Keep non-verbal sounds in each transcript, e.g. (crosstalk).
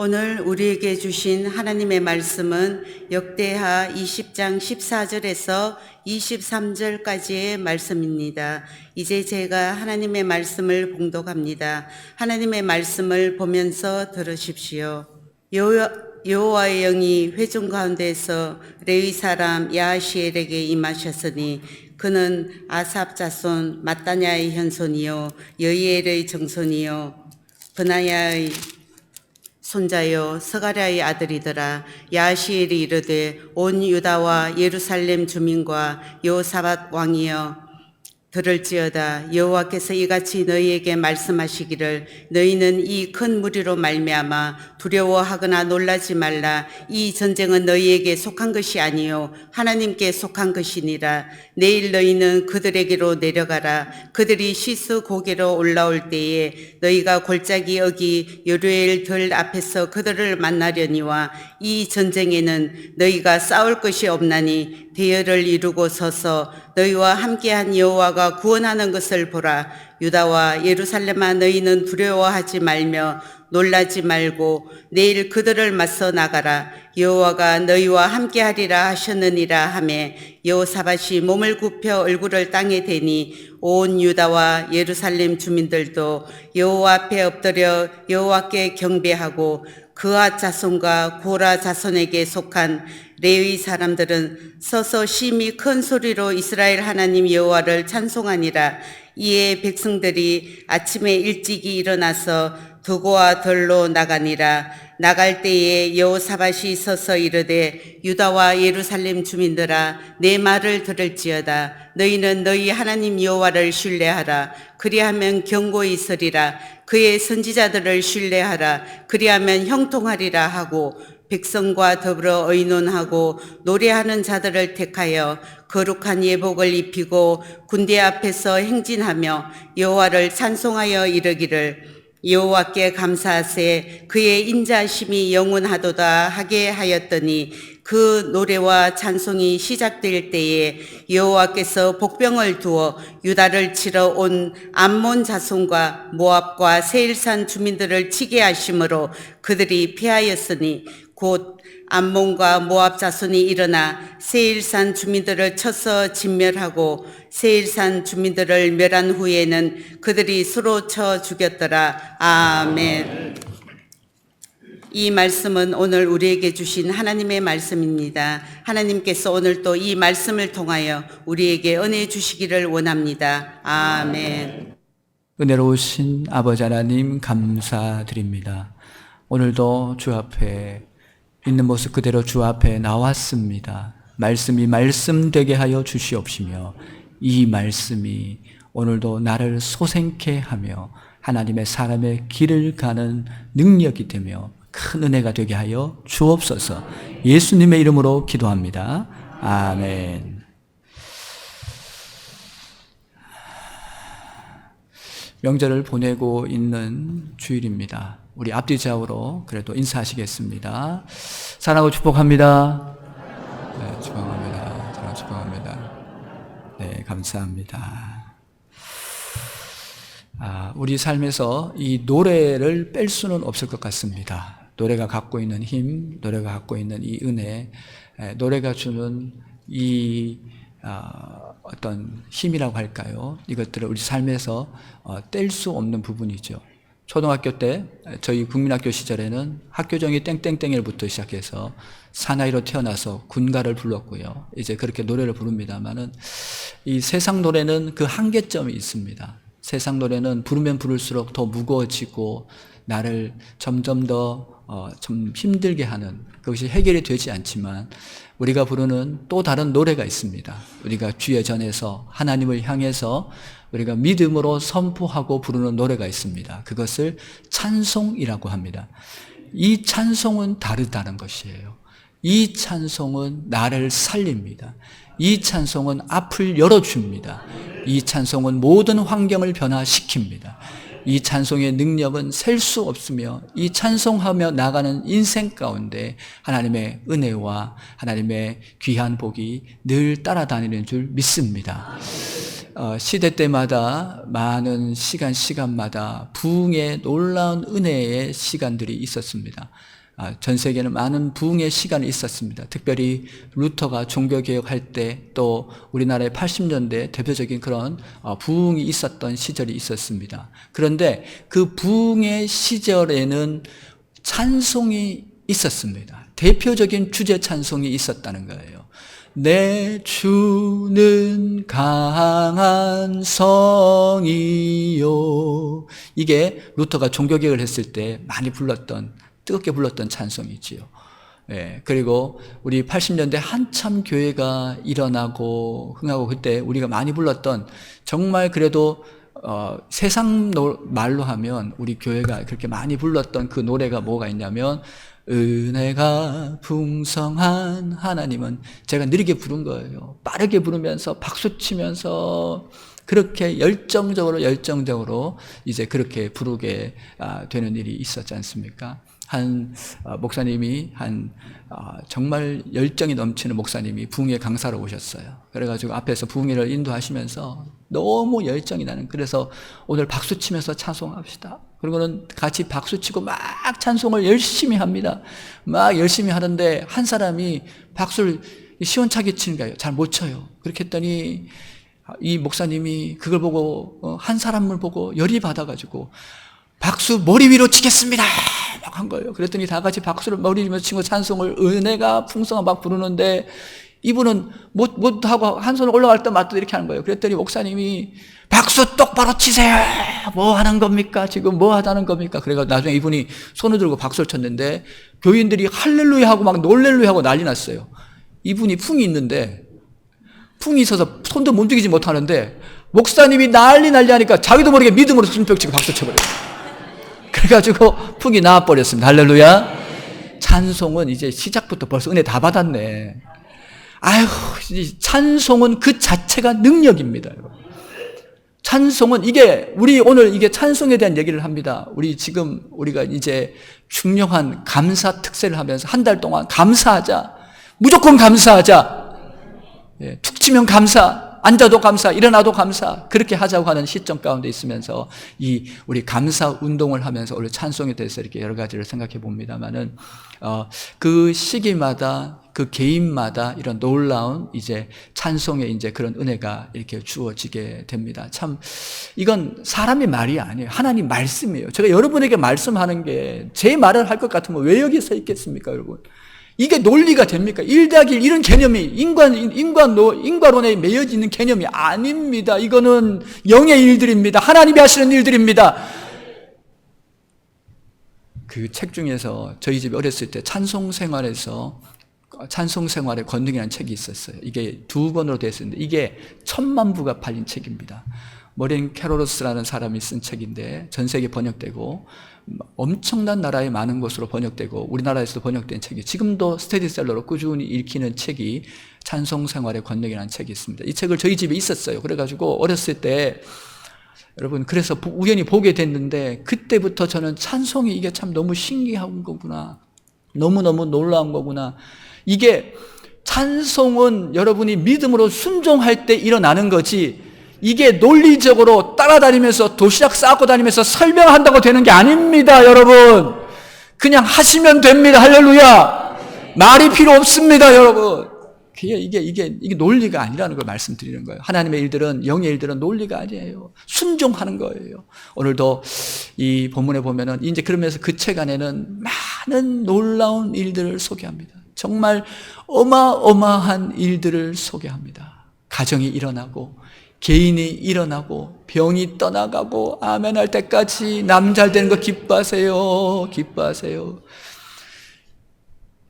오늘 우리에게 주신 하나님의 말씀은 역대하 20장 14절에서 23절까지의 말씀입니다. 이제 제가 하나님의 말씀을 봉독합니다. 하나님의 말씀을 보면서 들으십시오. 여호와- 여호와의 영이 회중 가운데서 레위 사람 야하시엘에게 임하셨으니 그는 아삽 자손 마따냐의 현손이요 여이엘의 정손이요 브나야의 손자요 서가랴의 아들이더라. 야시엘이 이르되 온 유다와 예루살렘 주민과 여호사밧 왕이여 들을지어다. 여호와께서 이같이 너희에게 말씀하시기를 너희는 이 큰 무리로 말미암아 두려워하거나 놀라지 말라. 이 전쟁은 너희에게 속한 것이 아니요 하나님께 속한 것이니라. 내일 너희는 그들에게로 내려가라. 그들이 시스 고개로 올라올 때에 너희가 골짜기 어기 요르엘 들 앞에서 그들을 만나려니와 이 전쟁에는 너희가 싸울 것이 없나니 대열을 이루고 서서 너희와 함께한 여호와가 구원하는 것을 보라. 유다와 예루살렘아 너희는 두려워하지 말며 놀라지 말고 내일 그들을 맞서 나가라. 여호와가 너희와 함께하리라 하셨느니라 하매 여호사밧이 몸을 굽혀 얼굴을 땅에 대니 온 유다와 예루살렘 주민들도 여호와 앞에 엎드려 여호와께 경배하고 그아 자손과 고라 자손에게 속한 레위 사람들은 서서 심히 큰 소리로 이스라엘 하나님 여호와를 찬송하니라. 이에 백성들이 아침에 일찍이 일어나서 두고와 덜로 나가니라. 나갈 때에 여호사밧이 서서 이르되 유다와 예루살렘 주민들아 내 말을 들을지어다. 너희는 너희 하나님 여호와를 신뢰하라. 그리하면 경고히 있으리라. 그의 선지자들을 신뢰하라. 그리하면 형통하리라 하고 백성과 더불어 의논하고 노래하는 자들을 택하여 거룩한 예복을 입히고 군대 앞에서 행진하며 여호와를 찬송하여 이르기를 여호와께 감사하세. 그의 인자심이 영원하도다 하게 하였더니 그 노래와 찬송이 시작될 때에 여호와께서 복병을 두어 유다를 치러 온 암몬 자손과 모압과 세일산 주민들을 치게 하심으로 그들이 피하였으니 곧 암몬과 모압 자손이 일어나 세일산 주민들을 쳐서 진멸하고 세일산 주민들을 멸한 후에는 그들이 서로 쳐 죽였더라. 아멘. 이 말씀은 오늘 우리에게 주신 하나님의 말씀입니다. 하나님께서 오늘 또 이 말씀을 통하여 우리에게 은혜 주시기를 원합니다. 아멘. 은혜로우신 아버지 하나님 감사드립니다. 오늘도 주 앞에 있는 모습 그대로 주 앞에 나왔습니다. 말씀이 말씀되게 하여 주시옵시며 이 말씀이 오늘도 나를 소생케 하며 하나님의 사람의 길을 가는 능력이 되며 큰 은혜가 되게 하여 주옵소서 예수님의 이름으로 기도합니다. 아멘. 명절을 보내고 있는 주일입니다. 우리 앞뒤 좌우로 그래도 인사하시겠습니다. 사랑하고 축복합니다. 네, 축복합니다. 사랑 축복합니다. 네, 감사합니다. 아, 우리 삶에서 이 노래를 뺄 수는 없을 것 같습니다. 노래가 갖고 있는 힘, 노래가 갖고 있는 이 은혜, 에, 노래가 주는 이 아, 어떤 힘이라고 할까요? 이것들을 우리 삶에서 어, 뗄수 없는 부분이죠. 초등학교 때 저희 국민학교 시절에는 학교정이 땡땡땡일부터 시작해서 사나이로 태어나서 군가를 불렀고요. 이제 그렇게 노래를 부릅니다만은 이 세상 노래는 그 한계점이 있습니다. 세상 노래는 부르면 부를수록 더 무거워지고 나를 점점 더 어, 좀 힘들게 하는 그것이 해결이 되지 않지만 우리가 부르는 또 다른 노래가 있습니다. 우리가 주의 전에서 하나님을 향해서 우리가 믿음으로 선포하고 부르는 노래가 있습니다. 그것을 찬송이라고 합니다. 이 찬송은 다르다는 것이에요. 이 찬송은 나를 살립니다. 이 찬송은 앞을 열어줍니다. 이 찬송은 모든 환경을 변화시킵니다. 이 찬송의 능력은 셀 수 없으며 이 찬송하며 나가는 인생 가운데 하나님의 은혜와 하나님의 귀한 복이 늘 따라다니는 줄 믿습니다. 어, 시대 때마다 많은 시간 시간마다 부흥의 놀라운 은혜의 시간들이 있었습니다. 아, 전 세계는 많은 부흥의 시간이 있었습니다. 특별히 루터가 종교개혁할 때 또 우리나라의 80년대 대표적인 그런 어, 부흥이 있었던 시절이 있었습니다. 그런데 그 부흥의 시절에는 찬송이 있었습니다. 대표적인 주제 찬송이 있었다는 거예요. 내 주는 강한 성이요. 이게 루터가 종교개혁을 했을 때 많이 불렀던 뜨겁게 불렀던 찬송이지요. 예, 그리고 우리 80년대 한참 교회가 일어나고 흥하고 그때 우리가 많이 불렀던 정말 그래도 어, 세상 노- 말로 하면 우리 교회가 그렇게 많이 불렀던 그 노래가 뭐가 있냐면 은혜가 풍성한 하나님은 제가 느리게 부른 거예요. 빠르게 부르면서 박수 치면서 그렇게 열정적으로 열정적으로 이제 그렇게 부르게 아, 되는 일이 있었지 않습니까? 한 어, 목사님이 한 어, 정말 열정이 넘치는 목사님이 부흥회 강사로 오셨어요. 그래가지고 앞에서 부흥회를 인도하시면서 너무 열정이 나는 그래서 오늘 박수 치면서 찬송합시다. 그리고는 같이 박수 치고 막 찬송을 열심히 합니다. 막 열심히 하는데 한 사람이 박수를 시원차게 치는 거예요. 잘 못 쳐요. 그렇게 했더니 이 목사님이 그걸 보고 어, 한 사람을 보고 열이 받아가지고 박수 머리 위로 치겠습니다. 막 한 거예요. 그랬더니 다 같이 박수를 머리 위로 치고 찬송을 은혜가 풍성한 막 부르는데 이분은 못, 못하고 한 손 올라갈 때마다 이렇게 하는 거예요. 그랬더니 목사님이 박수 똑바로 치세요. 뭐 하는 겁니까? 지금 뭐 하자는 겁니까? 그래가 나중에 이분이 손을 들고 박수를 쳤는데 교인들이 할렐루야 하고 막 놀렐루야 하고 난리 났어요. 이분이 풍이 있는데 풍이 있어서 손도 움직이지 못하는데 목사님이 난리 난리 하니까 자기도 모르게 믿음으로 손뼉 치고 박수 쳐버려요. 그래가지고 풍이 나와버렸습니다. 할렐루야. 찬송은 이제 시작부터 벌써 은혜 다 받았네. 이 찬송은 그 자체가 능력입니다. 찬송은 이게 우리 오늘 이게 찬송에 대한 얘기를 합니다. 우리 지금 우리가 이제 중요한 감사 특세를 하면서 한 달 동안 감사하자. 무조건 감사하자. 예, 툭 치면 감사, 앉아도 감사, 일어나도 감사, 그렇게 하자고 하는 시점 가운데 있으면서 이 우리 감사 운동을 하면서 오늘 찬송에 대해서 이렇게 여러 가지를 생각해 봅니다만은, 어, 그 시기마다 그 개인마다 이런 놀라운 이제 찬송의 이제 그런 은혜가 이렇게 주어지게 됩니다. 참, 이건 사람의 말이 아니에요. 하나님 말씀이에요. 제가 여러분에게 말씀하는 게 제 말을 할 것 같으면 왜 여기 서 있겠습니까, 여러분? 이게 논리가 됩니까? 1 더하기 1 이런 개념이 인간, 인간, 인과론에 매여져 있는 개념이 아닙니다. 이거는 영의 일들입니다. 하나님이 하시는 일들입니다. 그 책 중에서 저희 집에 어렸을 때 찬송 생활에서 찬송 생활의 권능이라는 책이 있었어요. 이게 두 권으로 되어 있었는데 이게 천만 부가 팔린 책입니다. 머린 캐로로스라는 사람이 쓴 책인데 전 세계 번역되고 엄청난 나라의 많은 곳으로 번역되고 우리나라에서도 번역된 책이 지금도 스테디셀러로 꾸준히 읽히는 책이 찬송 생활의 권력이라는 책이 있습니다. 이 책을 저희 집에 있었어요. 그래가지고 어렸을 때 여러분 그래서 우연히 보게 됐는데 그때부터 저는 찬송이 이게 참 너무 신기한 거구나. 너무너무 놀라운 거구나. 이게 찬송은 여러분이 믿음으로 순종할 때 일어나는 거지 이게 논리적으로 따라다니면서 도시락 싸고 다니면서 설명한다고 되는 게 아닙니다, 여러분. 그냥 하시면 됩니다. 할렐루야. 말이 필요 없습니다, 여러분. 그게 이게 이게 이게 논리가 아니라는 걸 말씀드리는 거예요. 하나님의 일들은 영의 일들은 논리가 아니에요. 순종하는 거예요. 오늘도 이 본문에 보면은 이제 그러면서 그 책 안에는 많은 놀라운 일들을 소개합니다. 정말 어마어마한 일들을 소개합니다. 가정이 일어나고 개인이 일어나고 병이 떠나가고 아멘 할 때까지 남 잘 되는 거 기뻐하세요. 기뻐하세요.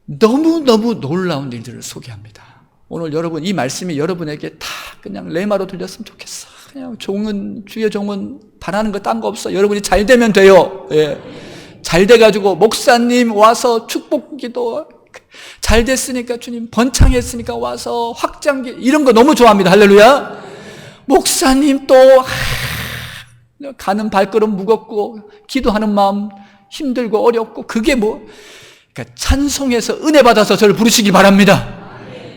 너무너무 놀라운 일들을 소개합니다. 오늘 여러분 이 말씀이 여러분에게 다 그냥 레마로 들렸으면 좋겠어. 그냥 종은 주의 종은 바라는 거 딴 거 없어. 여러분이 잘 되면 돼요. 예. 잘 돼가지고 목사님 와서 축복기도 잘 됐으니까 주님 번창했으니까 와서 확장기 이런 거 너무 좋아합니다. 할렐루야. 목사님 또 하, 가는 발걸음 무겁고 기도하는 마음 힘들고 어렵고 그게 뭐 그러니까 찬송해서 은혜 받아서 저를 부르시길 바랍니다.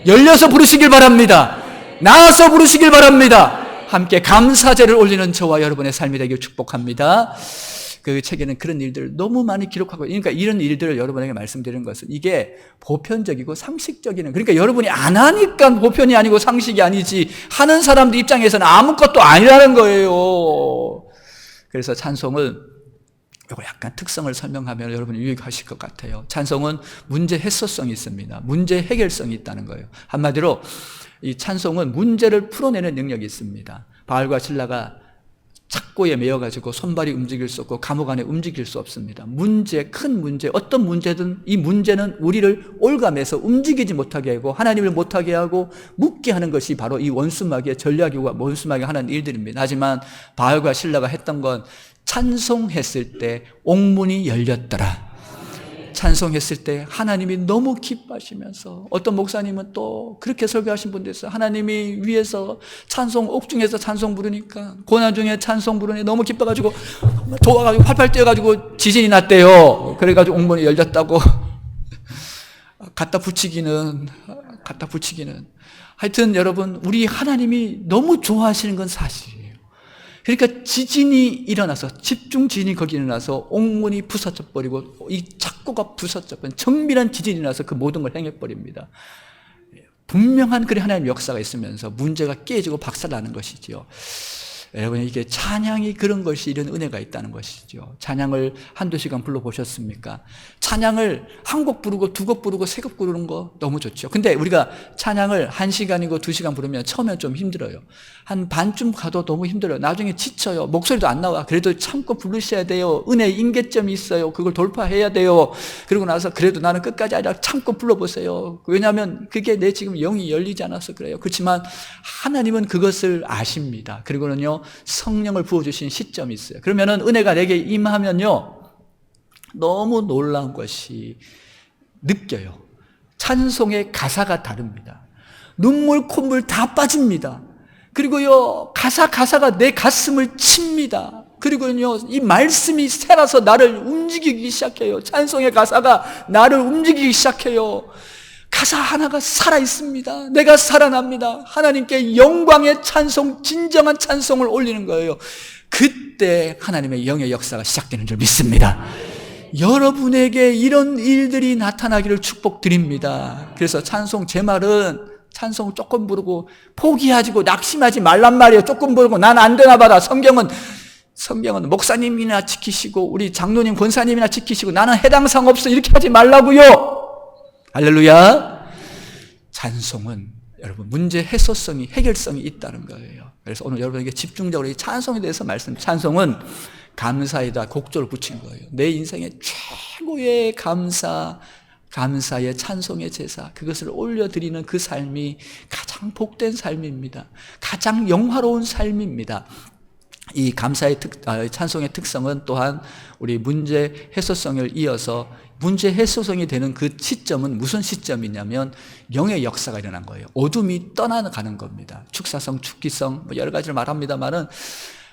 열려서 부르시길 바랍니다. 나와서 부르시길 바랍니다. 함께 감사제를 올리는 저와 여러분의 삶이 되길 축복합니다. 그 책에는 그런 일들을 너무 많이 기록하고 그러니까 이런 일들을 여러분에게 말씀드리는 것은 이게 보편적이고 상식적인 그러니까 여러분이 안 하니까 보편이 아니고 상식이 아니지 하는 사람들 입장에서는 아무것도 아니라는 거예요. 그래서 찬송을 이거 약간 특성을 설명하면 여러분이 유익하실 것 같아요. 찬송은 문제 해소성이 있습니다. 문제 해결성이 있다는 거예요. 한마디로 이 찬송은 문제를 풀어내는 능력이 있습니다. 바알과 신라가 착고에 매여가지고 손발이 움직일 수 없고 감옥 안에 움직일 수 없습니다. 문제, 큰 문제, 어떤 문제든 이 문제는 우리를 올감해서 움직이지 못하게 하고 하나님을 못하게 하고 묻게 하는 것이 바로 이 원수마귀의 전략이고 원수마귀가 하는 일들입니다. 하지만 바알과 신라가 했던 건 찬송했을 때 옥문이 열렸더라. 찬송했을 때 하나님이 너무 기뻐하시면서 어떤 목사님은 또 그렇게 설교하신 분도 있어요. 하나님이 위에서 찬송 옥중에서 찬송 부르니까 고난 중에 찬송 부르니 너무 기뻐가지고 좋아가지고 팔팔 뛰어가지고 지진이 났대요. 그래가지고 옥문이 열렸다고 (laughs) 갖다 붙이기는 갖다 붙이기는 하여튼 여러분 우리 하나님이 너무 좋아하시는 건 사실이에요. 그러니까 지진이 일어나서 집중 지진이 거기 일어나서 옥문이 부서져 버리고 이 착고가 부서져 버린 정밀한 지진이 일어나서 그 모든 걸 행해 버립니다. 분명한 그리 하나님 역사가 있으면서 문제가 깨지고 박살나는 것이지요. 여러분 이게 찬양이 그런 것이 이런 은혜가 있다는 것이죠. 찬양을 한두 시간 불러 보셨습니까? 찬양을 한 곡 부르고 두 곡 부르고 세 곡 부르는 거 너무 좋죠. 근데 우리가 찬양을 한 시간이고 두 시간 부르면 처음엔 좀 힘들어요. 한 반쯤 가도 너무 힘들어요. 나중에 지쳐요. 목소리도 안 나와. 그래도 참고 부르셔야 돼요. 은혜 임계점이 있어요. 그걸 돌파해야 돼요. 그러고 나서 그래도 나는 끝까지 아니라 참고 불러보세요. 왜냐하면 그게 내 지금 영이 열리지 않아서 그래요. 그렇지만 하나님은 그것을 아십니다. 그리고는요 성령을 부어주신 시점이 있어요. 그러면은 은혜가 내게 임하면요 너무 놀라운 것이 느껴요. 찬송의 가사가 다릅니다. 눈물, 콧물 다 빠집니다. 그리고요, 가사, 가사가 내 가슴을 칩니다. 그리고요, 이 말씀이 새라서 나를 움직이기 시작해요. 찬송의 가사가 나를 움직이기 시작해요. 가사 하나가 살아 있습니다. 내가 살아납니다. 하나님께 영광의 찬송, 진정한 찬송을 올리는 거예요. 그때 하나님의 영의 역사가 시작되는 줄 믿습니다. 여러분에게 이런 일들이 나타나기를 축복드립니다. 그래서 찬송 제 말은 찬송 조금 부르고 포기하지고 낙심하지 말란 말이에요. 조금 부르고 난 안 되나 봐라. 성경은 성경은 목사님이나 지키시고 우리 장로님 권사님이나 지키시고 나는 해당 상 없어 이렇게 하지 말라고요. 할렐루야. 찬송은 여러분 문제 해소성이 해결성이 있다는 거예요. 그래서 오늘 여러분에게 집중적으로 이 찬송에 대해서 말씀. 찬송은 감사에다 곡조를 붙인 거예요. 내 인생의 최고의 감사, 감사의 찬송의 제사, 그것을 올려드리는 그 삶이 가장 복된 삶입니다. 가장 영화로운 삶입니다. 이 감사의 특, 아, 찬송의 특성은 또한 우리 문제 해소성을 이어서 문제 해소성이 되는 그 시점은 무슨 시점이냐면 영의 역사가 일어난 거예요. 어둠이 떠나가는 겁니다. 축사성, 축기성, 뭐 여러 가지를 말합니다만은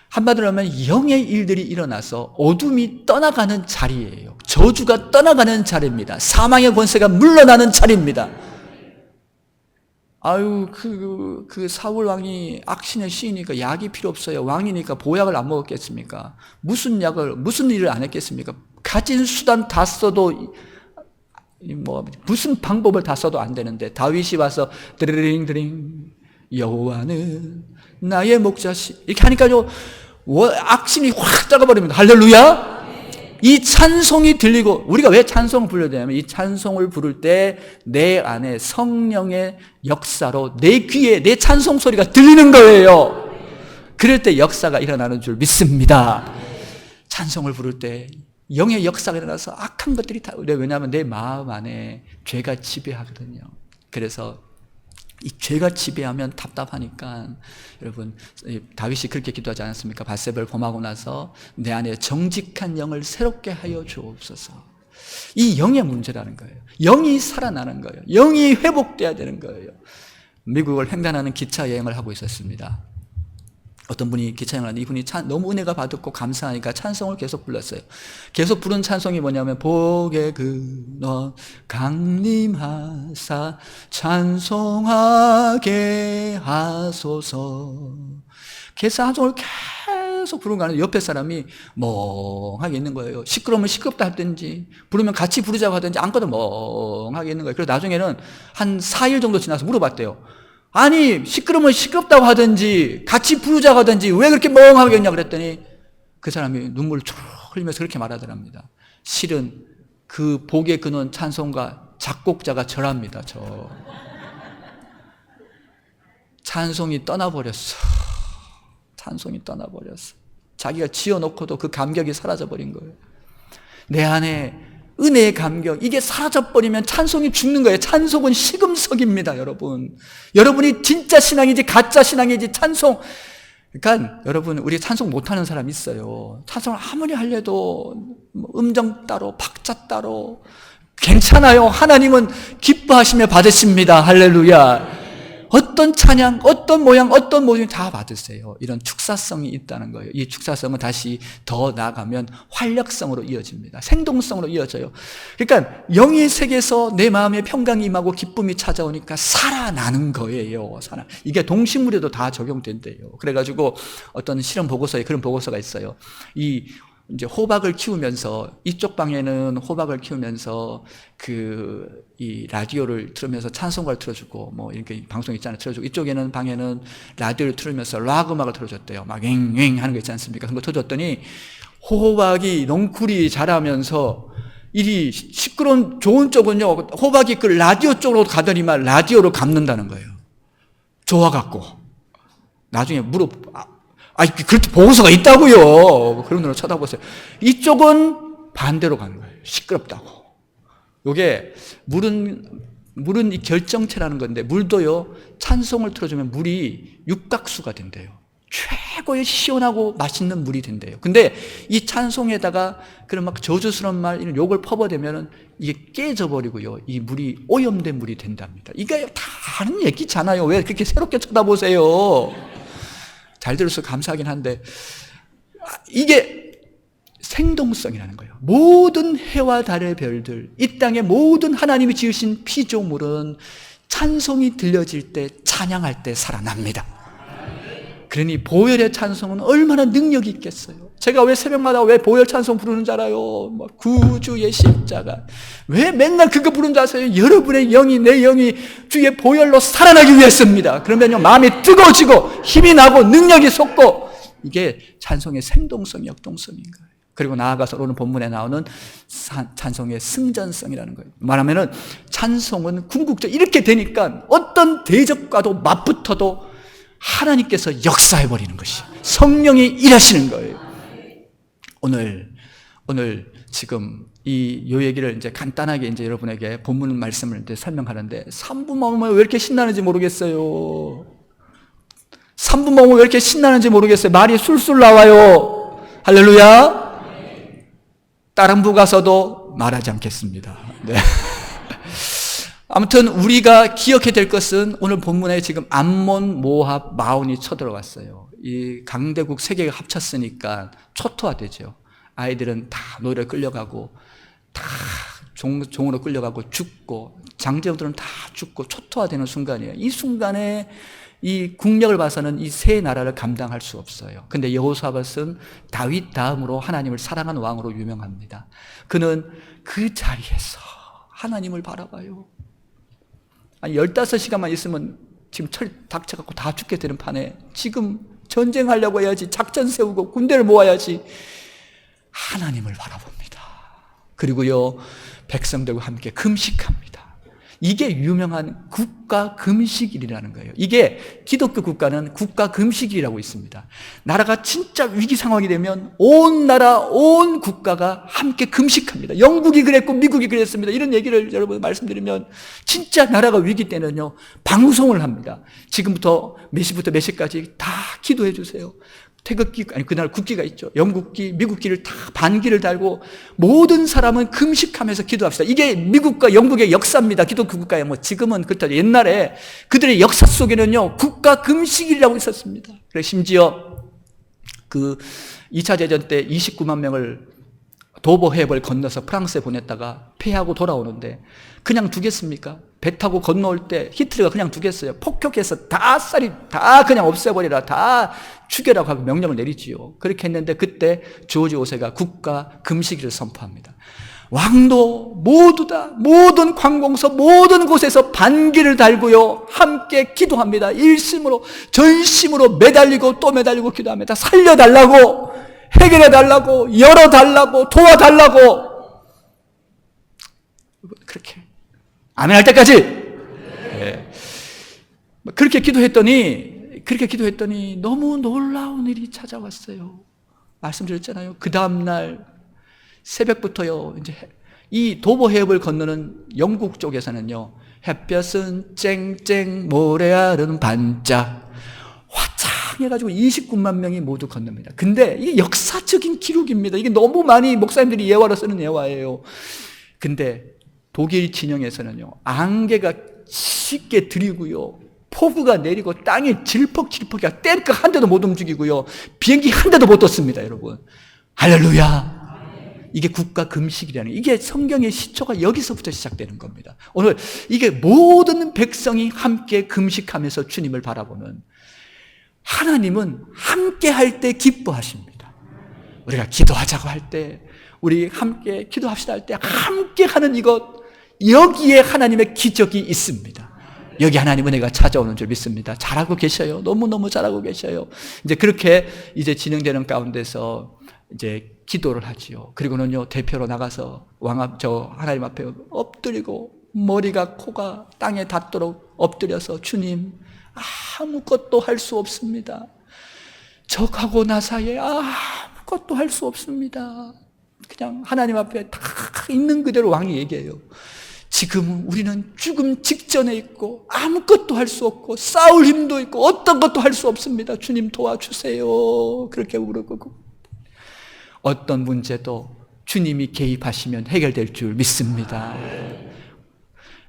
한마디로 하면 영의 일들이 일어나서 어둠이 떠나가는 자리예요. 저주가 떠나가는 자리입니다. 사망의 권세가 물러나는 자리입니다. 아유, 그, 그 사울 왕이 악신의 시이니까 약이 필요 없어요. 왕이니까 보약을 안 먹었겠습니까? 무슨 약을, 무슨 일을 안 했겠습니까? 가진 수단 다 써도, 뭐, 무슨 방법을 다 써도 안 되는데, 다윗이 와서, 드링, 드링, 여호와는 나의 목자시. 이렇게 하니까요, 악신이 확 작아버립니다. 할렐루야! 이 찬송이 들리고 우리가 왜 찬송을 불러야 되냐면 이 찬송을 부를 때 내 안에 성령의 역사로 내 귀에 내 찬송 소리가 들리는 거예요. 그럴 때 역사가 일어나는 줄 믿습니다. 찬송을 부를 때 영의 역사가 일어나서 악한 것들이 다 왜냐하면 내 마음 안에 죄가 지배하거든요. 그래서 이 죄가 지배하면 답답하니까 여러분 다윗이 그렇게 기도하지 않았습니까? 바세바를 범하고 나서 내 안에 정직한 영을 새롭게 하여 주옵소서. 이 영의 문제라는 거예요. 영이 살아나는 거예요. 영이 회복돼야 되는 거예요. 미국을 횡단하는 기차 여행을 하고 있었습니다. 어떤 분이 기차 여행을 하는데 이분이 찬, 너무 은혜가 받았고 감사하니까 찬송을 계속 불렀어요. 계속 부른 찬송이 뭐냐면 복의 근원 강림하사 찬송하게 하소서 개사종을 계속 부르고 가는데 옆에 사람이 멍하게 있는 거예요. 시끄러우면 시끄럽다 하든지, 부르면 같이 부르자고 하든지, 안거든 멍하게 있는 거예요. 그래서 나중에는 한 4일 정도 지나서 물어봤대요. 아니, 시끄러우면 시끄럽다고 하든지, 같이 부르자고 하든지, 왜 그렇게 멍하게 있냐 그랬더니, 그 사람이 눈물을 쭉 흘리면서 그렇게 말하더랍니다. 실은 그 복에 그는 찬송가 작곡자가 저랍니다, 저. 찬송이 떠나버렸어. 찬송이 떠나버렸어. 자기가 지어놓고도 그 감격이 사라져버린 거예요. 내 안에 은혜의 감격, 이게 사라져버리면 찬송이 죽는 거예요. 찬송은 시금석입니다, 여러분. 여러분이 진짜 신앙이지, 가짜 신앙이지, 찬송. 그러니까 여러분, 우리 찬송 못하는 사람 있어요. 찬송을 아무리 하려도 뭐 음정 따로, 박자 따로. 괜찮아요. 하나님은 기뻐하시며 받으십니다. 할렐루야. 어떤 찬양, 어떤 모양, 어떤 모습 다 받으세요. 이런 축사성이 있다는 거예요. 이 축사성은 다시 더 나아가면 활력성으로 이어집니다. 생동성으로 이어져요. 그러니까 영의 세계에서 내 마음에 평강이 임하고 기쁨이 찾아오니까 살아나는 거예요. 살아. 이게 동식물에도 다 적용된대요. 그래가지고 어떤 실험 보고서에 그런 보고서가 있어요. 이 이제 호박을 키우면서 이쪽 방에는 호박을 키우면서 그 이 라디오를 틀으면서 찬송가를 틀어주고 뭐 이렇게 방송 있잖아요 틀어주고 이쪽에는 방에는 라디오를 틀으면서 락 음악을 틀어줬대요. 막 앵앵 하는 거 있지 않습니까? 그런 거 틀어줬더니 호박이 넝쿨이 자라면서 이 시끄러운 좋은 쪽은요 호박이 그 라디오 쪽으로 가더니만 라디오로 감는다는 거예요. 좋아갖고. 나중에 물어 아, 그렇게 보고서가 있다고요. 그런 눈으로 쳐다보세요. 이쪽은 반대로 가는 거예요. 시끄럽다고. 요게 물은 물은 이 결정체라는 건데 물도요 찬송을 틀어주면 물이 육각수가 된대요. 최고의 시원하고 맛있는 물이 된대요. 근데 이 찬송에다가 그런 막 저주스러운 말, 이런 욕을 퍼버대면은 이게 깨져버리고요. 이 물이 오염된 물이 된답니다. 이게 다른 얘기잖아요. 왜 그렇게 새롭게 쳐다보세요? 잘 들어서 감사하긴 한데 아, 이게 생동성이라는 거예요. 모든 해와 달의 별들, 이 땅의 모든 하나님이 지으신 피조물은 찬송이 들려질 때 찬양할 때 살아납니다. 그러니 보혈의 찬송은 얼마나 능력이 있겠어요. 제가 왜 새벽마다 왜 보혈 찬송 부르는 줄 알아요? 뭐 구주의 십자가. 왜 맨날 그거 부르는 줄 아세요? 여러분의 영이 내 영이 주의 보혈로 살아나기 위해서입니다. 그러면요 마음이 뜨거워지고 힘이 나고 능력이 솟고 이게 찬송의 생동성, 역동성인 거예요. 그리고 나아가서 오늘 본문에 나오는 찬송의 승전성이라는 거예요. 말하면은 찬송은 궁극적 이렇게 되니까 어떤 대적과도 맞붙어도 하나님께서 역사해 버리는 것이 성령이 일하시는 거예요. 오늘 오늘 지금 이 요 얘기를 이제 간단하게 이제 여러분에게 본문 말씀을 이제 설명하는데 3부 먹으면 왜 이렇게 신나는지 모르겠어요. 3부 먹으면 왜 이렇게 신나는지 모르겠어요. 말이 술술 나와요. 할렐루야. 다른 부 가서도 말하지 않겠습니다. 네. (laughs) 아무튼 우리가 기억해야 될 것은 오늘 본문에 지금 암몬, 모합, 마온이 쳐들어왔어요. 이 강대국 세 개가 합쳤으니까 초토화되죠. 아이들은 다 노래 끌려가고 다 종, 종으로 끌려가고 죽고 장제들은 다 죽고 초토화되는 순간이에요. 이 순간에 이 국력을 봐서는 이 세 나라를 감당할 수 없어요. 근데 여호사밧은 다윗 다음으로 하나님을 사랑한 왕으로 유명합니다. 그는 그 자리에서 하나님을 바라봐요. 아니 15시간만 있으면 지금 철 닥쳐 갖고 다 죽게 되는 판에 지금 전쟁하려고 해야지 작전 세우고 군대를 모아야지 하나님을 바라봅니다. 그리고요 백성들과 함께 금식합니다. 이게 유명한 국가 금식일이라는 거예요. 이게 기독교 국가는 국가 금식이라고 있습니다. 나라가 진짜 위기 상황이 되면 온 나라, 온 국가가 함께 금식합니다. 영국이 그랬고 미국이 그랬습니다. 이런 얘기를 여러분 말씀드리면 진짜 나라가 위기 때는요, 방송을 합니다. 지금부터 몇 시부터 몇 시까지 다 기도해 주세요. 태극기, 아니, 그날 국기가 있죠. 영국기, 미국기를 다 반기를 달고 모든 사람은 금식하면서 기도합시다. 이게 미국과 영국의 역사입니다. 기독교 국가에 뭐 지금은 그렇다. 옛날에 그들의 역사 속에는요, 국가 금식이라고 있었습니다. 그래, 심지어 그 2차 대전 때 29만 명을 도보 해협을 건너서 프랑스에 보냈다가 패하고 돌아오는데 그냥 두겠습니까? 배 타고 건너올 때 히틀러가 그냥 두겠어요. 폭격해서 다 쌀이 다 그냥 없애버리라. 다 죽여라고 하고 명령을 내리지요. 그렇게 했는데 그때 조지 오세가 국가 금식일을 선포합니다. 왕도 모두 다 모든 관공서 모든 곳에서 반기를 달고요 함께 기도합니다 일심으로 전심으로 매달리고 또 매달리고 기도합니다 살려달라고 해결해달라고 열어달라고 도와달라고 그렇게 아멘 할 때까지 예. 그렇게 기도했더니 그렇게 기도했더니 너무 놀라운 일이 찾아왔어요 말씀드렸잖아요 그 다음 날 새벽부터요, 이제 이 도보 해협을 건너는 영국 쪽에서는요, 햇볕은 쨍쨍, 모래알은 반짝, 화창해가지고 29만 명이 모두 건넙니다. 근데 이게 역사적인 기록입니다. 이게 너무 많이 목사님들이 예화로 쓰는 예화예요. 근데 독일 진영에서는요, 안개가 쉽게 들이고요, 폭우가 내리고 땅이 질퍽질퍽이야. 탱크 한 대도 못 움직이고요. 비행기 한 대도 못 떴습니다, 여러분. 할렐루야. 이게 국가 금식이라는 이게 성경의 시초가 여기서부터 시작되는 겁니다. 오늘 이게 모든 백성이 함께 금식하면서 주님을 바라보는 하나님은 함께 할 때 기뻐하십니다. 우리가 기도하자고 할 때, 우리 함께 기도합시다 할 때 함께 하는 이것 여기에 하나님의 기적이 있습니다. 여기 하나님 은혜가 찾아오는 줄 믿습니다. 잘하고 계셔요. 너무너무 잘하고 계셔요. 이제 그렇게 이제 진행되는 가운데서 이제 기도를 하지요. 그리고는요, 대표로 나가서 왕 앞, 저 하나님 앞에 엎드리고 머리가 코가 땅에 닿도록 엎드려서 주님, 아무것도 할 수 없습니다. 적하고 나 사이에 아무것도 할 수 없습니다. 그냥 하나님 앞에 다 있는 그대로 왕이 얘기해요. 지금 우리는 죽음 직전에 있고 아무것도 할 수 없고 싸울 힘도 있고 어떤 것도 할 수 없습니다. 주님 도와주세요. 그렇게 부르고 어떤 문제도 주님이 개입하시면 해결될 줄 믿습니다.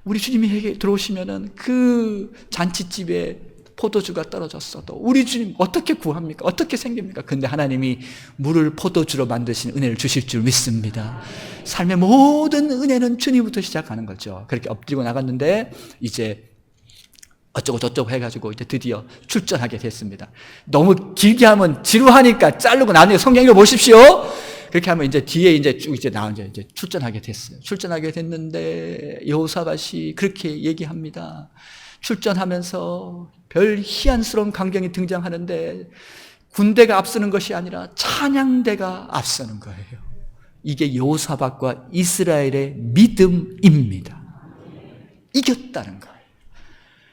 우리 주님이 들어오시면은 그 잔치집에 포도주가 떨어졌어도 우리 주님 어떻게 구합니까? 어떻게 생깁니까? 근데 하나님이 물을 포도주로 만드신 은혜를 주실 줄 믿습니다. 삶의 모든 은혜는 주님부터 시작하는 거죠. 그렇게 엎드리고 나갔는데 이제 어쩌고 저쩌고 해가지고 이제 드디어 출전하게 됐습니다. 너무 길게 하면 지루하니까 자르고 나중에 성경 읽어 보십시오. 그렇게 하면 이제 뒤에 이제 쭉 이제 나 이제 이제 출전하게 됐어요. 출전하게 됐는데 여호사밭이 그렇게 얘기합니다. 출전하면서 별 희한스러운 광경이 등장하는데 군대가 앞서는 것이 아니라 찬양대가 앞서는 거예요. 이게 여호사밭과 이스라엘의 믿음입니다. 이겼다는 거예요.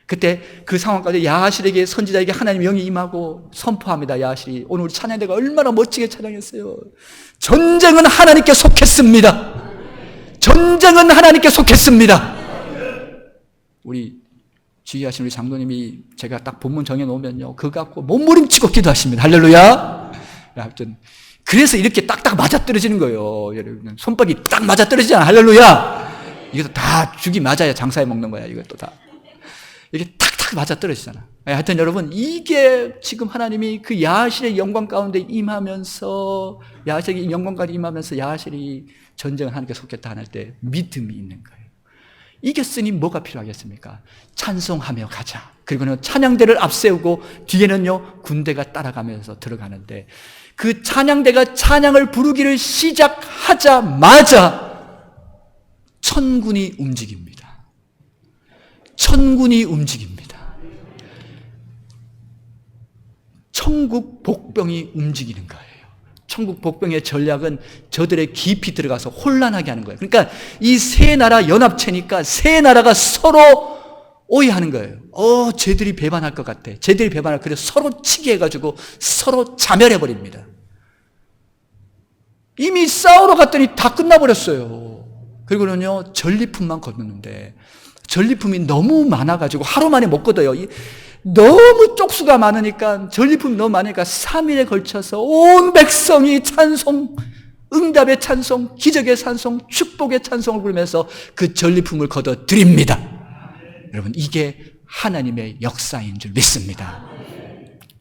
그때 그 상황 까지 야하실에게 선지자에게 하나님 영이 임하고 선포합니다. 야하실이 오늘 찬양대가 얼마나 멋지게 찬양했어요. 전쟁은 하나님께 속했습니다. 전쟁은 하나님께 속했습니다. 우리 지휘하신 우리 장로님이 제가 딱 본문 정해 놓으면요. 그거 갖고 몸부림치고 기도하십니다. 할렐루야. 하여튼 그래서 이렇게 딱딱 맞아떨어지는 거예요. 여러분 손뼉이 딱 맞아떨어지잖아. 할렐루야. 이것도 다 죽이 맞아야 장사에 먹는 거야. 이것도 다. 이게 탁탁 맞아떨어지잖아. 하여튼 여러분 이게 지금 하나님이 그 야하실의 영광 가운데 임하면서 야하실의 영광까지 임하면서 야하실이 전쟁을 하나님께 속겠다 할때 믿음이 있는 거예요. 이겼으니 뭐가 필요하겠습니까? 찬송하며 가자. 그리고는 찬양대를 앞세우고 뒤에는요 군대가 따라가면서 들어가는데 그 찬양대가 찬양을 부르기를 시작하자마자 천군이 움직입니다. 천군이 움직입니다. 천국 복병이 움직이는 거예요. 천국 복병의 전략은 저들의 깊이 들어가서 혼란하게 하는 거예요. 그러니까 이 세 나라 연합체니까 세 나라가 서로 오해하는 거예요. 어, 쟤들이 배반할 것 같아. 쟤들이 배반할 그래서 서로 치게 해가지고 서로 자멸해 버립니다. 이미 싸우러 갔더니 다 끝나버렸어요. 그리고는요 전리품만 걷는데 전리품이 너무 많아가지고 하루 만에 못 걷어요. 너무 쪽수가 많으니까 전리품이 너무 많으니까 3일에 걸쳐서 온 백성이 찬송, 응답의 찬송, 기적의 찬송, 축복의 찬송을 부르면서 그 전리품을 걷어 드립니다. 여러분 이게 하나님의 역사인 줄 믿습니다.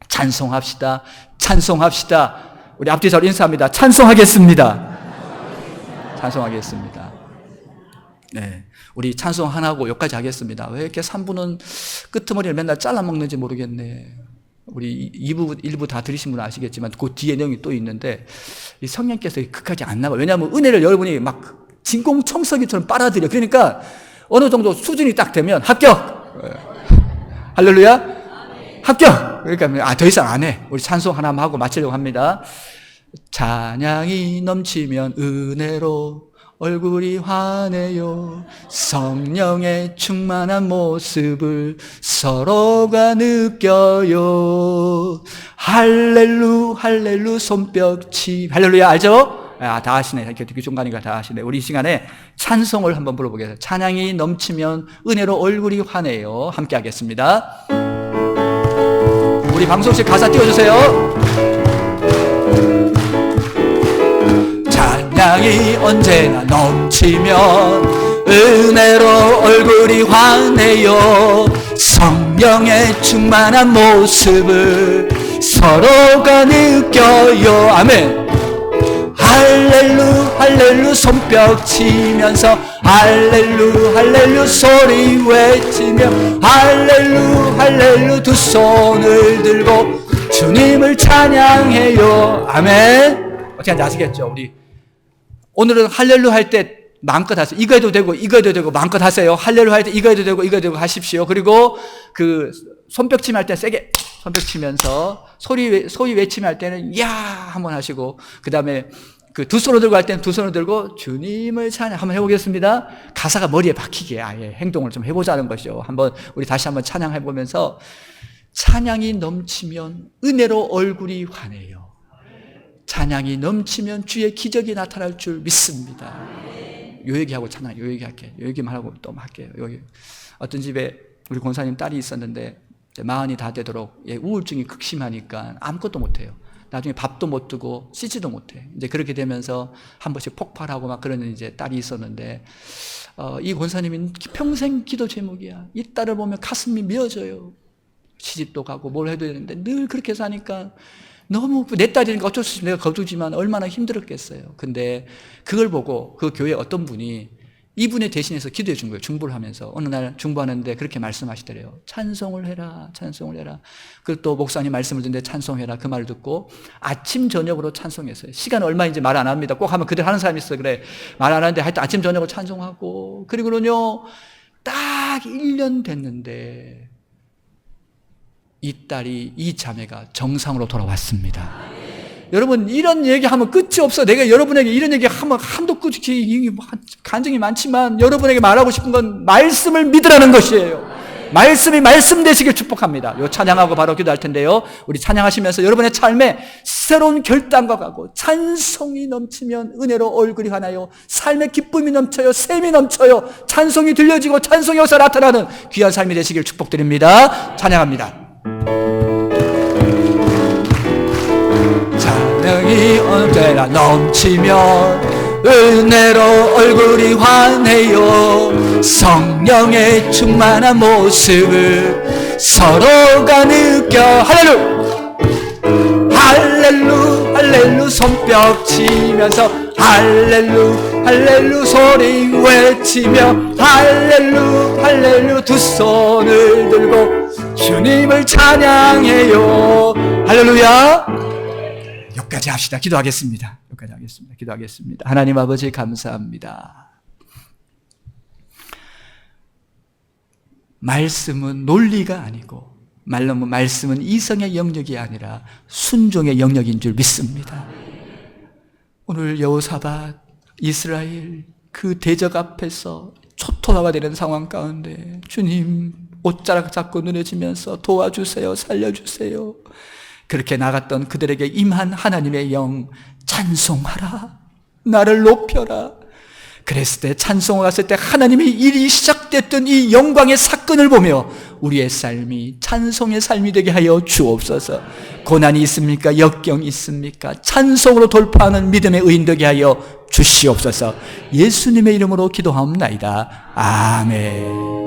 찬송합시다. 찬송합시다. 우리 앞뒤 잘 인사합니다. 찬송하겠습니다. 찬송하겠습니다. 네. 우리 찬송 하나 하고 여기까지 하겠습니다. 왜 이렇게 3부는 끄트머리를 맨날 잘라먹는지 모르겠네. 우리 2부, 1부 다 들으신 분은 아시겠지만 그 뒤에 내용이 또 있는데 이 성령께서 극하지 안 나가요. 왜냐하면 은혜를 여러분이 막 진공청소기처럼 빨아들여. 그러니까 어느 정도 수준이 딱 되면 합격! 예. 할렐루야? 합격! 그러니까 아, 더 이상 안 해. 우리 찬송 하나만 하고 마치려고 합니다. 찬양이 넘치면 은혜로 얼굴이 환해요. 성령의 충만한 모습을 서로가 느껴요. 할렐루, 할렐루, 손뼉치. 할렐루야, 알죠? 아, 다 하시네. 중간이니까 다 하시네. 우리 이 시간에 찬송을 한번 불러보겠습니다. 찬양이 넘치면 은혜로 얼굴이 환해요. 함께 하겠습니다. 우리 방송실 가사 띄워주세요. 찬양이 언제나 넘치면 은혜로 얼굴이 환해요. 성령의 충만한 모습을 서로가 느껴요. 아멘. 할렐루 할렐루 손뼉 치면서 할렐루 할렐루 소리 외치며 할렐루 할렐루 두 손을 들고 주님을 찬양해요. 아멘. 어떻게 하는지 아시겠죠? 우리 오늘은 할렐루 할 때 마음껏 하세요. 이거 해도 되고, 이거 해도 되고, 마음껏 하세요. 할렐루 할 때 이거 해도 되고, 이거 해도 되고 하십시오. 그리고 그 손뼉침 할 때 세게 손뼉 치면서 소리, 외- 소리 외침 할 때는 야! 한번 하시고, 그 다음에 그 두 손을 들고 할 때는 두 손을 들고 주님을 찬양 한번 해보겠습니다. 가사가 머리에 박히게 아예 행동을 좀 해보자는 것이요. 한번 우리 다시 한번 찬양해보면서 찬양이 넘치면 은혜로 얼굴이 환해요. 찬양이 넘치면 주의 기적이 나타날 줄 믿습니다. 요 얘기하고 찬양, 요 얘기할게. 요 얘기만 하고 또 할게요. 여기 어떤 집에 우리 권사님 딸이 있었는데 마흔이 다 되도록 얘 우울증이 극심하니까 아무것도 못해요. 나중에 밥도 못 두고 씻지도 못해. 이제 그렇게 되면서 한 번씩 폭발하고 막 그러는 이제 딸이 있었는데 어, 이 권사님이 평생 기도 제목이야. 이 딸을 보면 가슴이 미어져요. 시집도 가고 뭘 해도 되는데 늘 그렇게 사니까 너무 내 딸이니까 어쩔 수 없이 내가 거두지만 얼마나 힘들었겠어요. 근데 그걸 보고 그 교회 어떤 분이 이분의 대신해서 기도해 준 거예요. 중보를 하면서 어느 날 중보하는데 그렇게 말씀하시더래요. 찬송을 해라, 찬송을 해라. 그리고 또 목사님 말씀을 듣는데 찬송해라 그 말을 듣고 아침 저녁으로 찬송했어요. 시간 얼마인지 말 안 합니다. 꼭 하면 그대로 하는 사람이 있어 그래 말 안 하는데 하여튼 아침 저녁으로 찬송하고 그리고는요 딱 1년 됐는데 이 딸이 이 자매가 정상으로 돌아왔습니다. 여러분 이런 얘기하면 끝이 없어. 내가 여러분에게 이런 얘기 하면 한도 끝이 간증이 많지만 여러분에게 말하고 싶은 건 말씀을 믿으라는 것이에요. 말씀이 말씀 되시길 축복합니다. 요 찬양하고 바로 기도할 텐데요. 우리 찬양하시면서 여러분의 삶에 새로운 결단과 가고 찬송이 넘치면 은혜로 얼굴이 하나요. 삶의 기쁨이 넘쳐요. 샘이 넘쳐요. 찬송이 들려지고 찬송이 어서 나타나는 귀한 삶이 되시길 축복드립니다. 찬양합니다. 찬양이 언제나 넘치면 은혜로 얼굴이 환해요. 성령의 충만한 모습을 서로가 느껴. 할렐루! 할렐루 할렐루 손뼉 치면서 할렐루 할렐루 소리 외치며 할렐루 할렐루 두 손을 들고 주님을 찬양해요. 할렐루야. 여기까지 합시다. 기도하겠습니다. 여기까지 하겠습니다. 기도하겠습니다. 하나님 아버지 감사합니다. 말씀은 논리가 아니고 말로 말씀은 이성의 영역이 아니라 순종의 영역인 줄 믿습니다. 오늘 여호사밧 이스라엘 그 대적 앞에서 초토화가 되는 상황 가운데 주님 옷자락 잡고 눈에 지면서 도와주세요 살려주세요 그렇게 나갔던 그들에게 임한 하나님의 영 찬송하라 나를 높여라 그랬을 때 찬송을 갔을 때 하나님의 일이 시작됐던 이 영광의 사건을 보며 우리의 삶이 찬송의 삶이 되게 하여 주옵소서. 고난이 있습니까? 역경이 있습니까? 찬송으로 돌파하는 믿음의 의인 되게 하여 주시옵소서. 예수님의 이름으로 기도하옵나이다. 아멘.